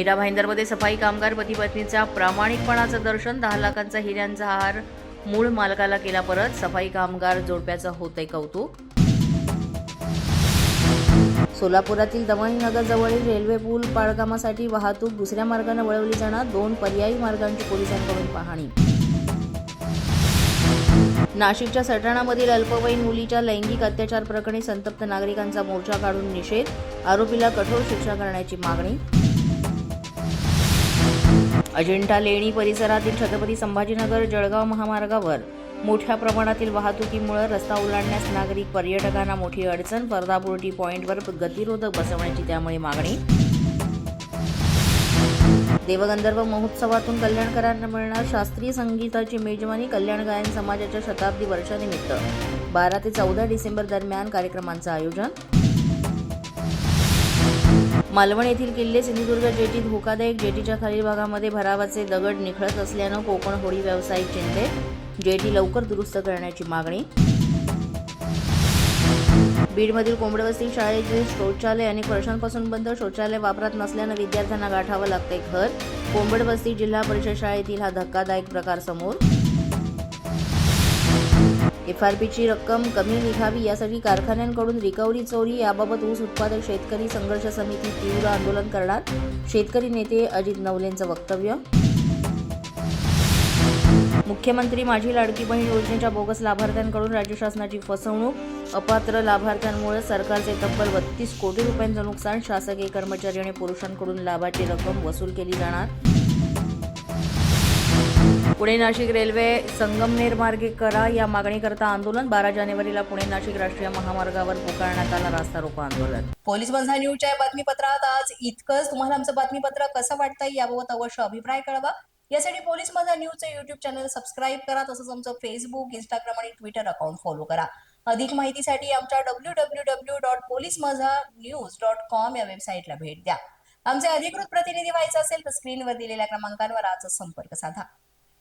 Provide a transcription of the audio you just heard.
मीरा भाईंदरमध्ये सफाई कामगार पती पत्नीचा प्रामाणिकपणाचं दर्शन दहा लाखांचा हिऱ्यांचा हार मूळ मालकाला केला परत सफाई कामगार जोडप्याचं होतंय कौतुक. सोलापुरातील दमणनगरजवळील रेल्वे पूल पाळकामासाठी वाहतूक दुसऱ्या मार्गाने वळवली जाणार दोन पर्यायी मार्गांची पोलिसांकडून पाहणी. नाशिकच्या सटाणामधील अल्पवयीन मुलीच्या लैंगिक अत्याचार प्रकरणी संतप्त नागरिकांचा मोर्चा काढून निषेध आरोपीला कठोर शिक्षा करण्याची मागणी. अजिंठा लेणी परिसरातील छत्रपती संभाजीनगर जळगाव महामार्गावर मोठ्या प्रमाणातील वाहतुकीमुळे रस्ता ओलांडण्यास नागरिक पर्यटकांना मोठी अडचण पर्दापुरटी पॉईंटवर गतिरोधक बसवण्याची त्यामुळे मागणी. देवगंधर्व महोत्सवातून कल्याणकरांना मिळणार शास्त्रीय संगीताची मेजवानी कल्याण गायन समाजाच्या शताब्दी वर्षानिमित्त. बारा ते चौदा डिसेंबर दरम्यान कार्यक्रमांचं आयोजन. मालवण येथील किल्ले सिंधुदुर्ग जेटी धोकादायक जेटीच्या खालील भागामध्ये भरावाचे दगड निखळत असल्यानं कोकण होडी व्यावसायिक चिंतेत जेटी लवकर दुरुस्त करण्याची मागणी. बीडमधील कोंबडवस्ती शाळेचे शौचालय अनेक वर्षांपासून बंद. शौचालय वापरात नसल्यानं विद्यार्थ्यांना गाठावं लागते घर. कोंबडवस्ती जिल्हा परिषद शाळेतील हा धक्कादायक प्रकार समोर. एफ आर पीची रक्कम कमी निघावी यासाठी कारखान्यांकडून रिकव्हरी चोरी याबाबत ऊस उत्पादक शेतकरी संघर्ष समिती तीव्र आंदोलन करणार शेतकरी नेते अजित नवलेंचं वक्तव्य. मुख्यमंत्री माझी लाडकी बहीण योजनेच्या बोगस लाभार्थ्यांकडून राज्य शासनाची फसवणूक अपात्र लाभार्थ्यांमुळे सरकारचे तब्बल बत्तीस कोटी रुपयांचं नुकसान शासकीय कर्मचारी आणि पुरुषांकडून लाभाची रक्कम वसूल केली जाणार. पुणे नाशिक रेल्वे संगमनेर मार्गे करा या मागणीकरता आंदोलन. बारा जानेवारीला पुणे नाशिक राष्ट्रीय महामार्गावर पुकारण्यात आला रास्ता रोको आंदोलन. पोलीस बंधा न्यूजच्या बातमीपत्रात. आज इतकंच. तुम्हाला आमचं बातमीपत्र कसं वाटतंय याबाबत अवश्य अभिप्राय कळवा. यासाठी पोलीस माझा न्यूजचं युट्यूब चॅनल सबस्क्राईब करा. तसंच आमचं फेसबुक इंस्टाग्राम आणि ट्विटर अकाउंट फॉलो करा. अधिक माहितीसाठी आमच्या W W W dot Police Majha News dot com या वेबसाईटला भेट द्या. आमचे अधिकृत प्रतिनिधी व्हायचं असेल तर स्क्रीनवर दिलेल्या क्रमांकांवर आजच संपर्क साधा.